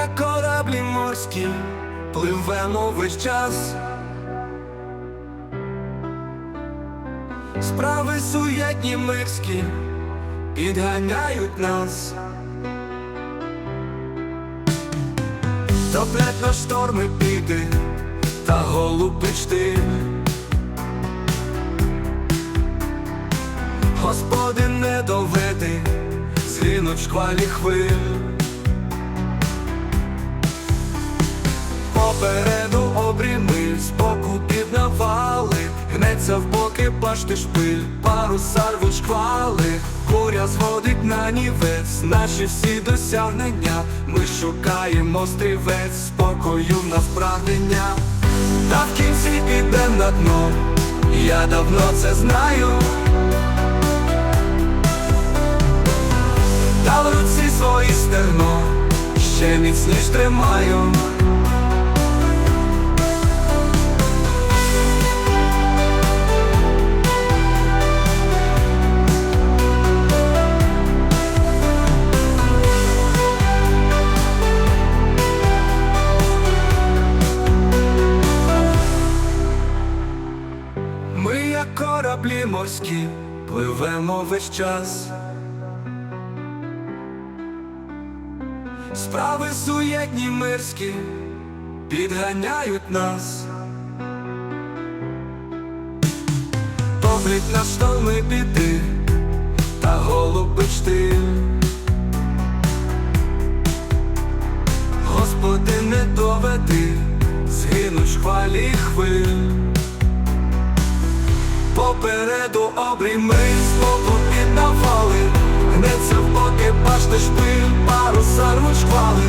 як кораблі морські, пливемо весь час. Справи суєтні мирські підганяють нас. Топлять на шторми біди та голуби штиль. Господи, не доведи, згинуть шквалі хвиль. Попереду обріми, збоку під навали, гнеться в боки башти шпиль, паруса рвуть шквали, буря зводить на нівець, наші всі досягнення, ми шукаємо стрівець, спокою в нас прагнення, та в кінці підем на дно, я давно це знаю. Та в руці свої стерно, ще міцніш тримаю. Кораблі морські, пливемо весь час. Справи суєтні мирські підганяють нас. Поглядь на шторми біди та голуби штиль. Господи, не доведи, згинуть шквалі хвиль. Попереду обрійми, збоку під навали. Гнеться в боки башти шпиль, паруса рвуть шквали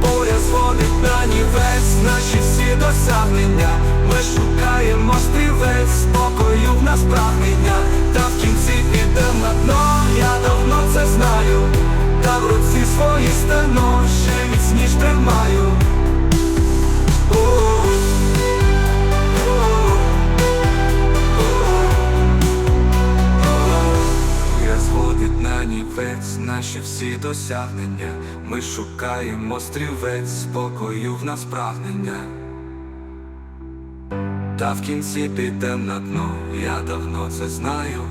Буря зводить на нівець, наші всі досягнення. Ми шукаємо стрівець, спокою в нас прагнення. Та в кінці підем на дно, я давно це знаю. Та в руці свої стено, ще міцніш тримаю наші всі досягнення. Ми шукаємо стрівець, спокою в нас прагнення. Та в кінці підем на дно, я давно це знаю.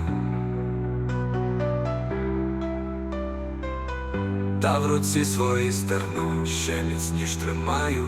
Та в руці свої стерну ще міцніш тримаю.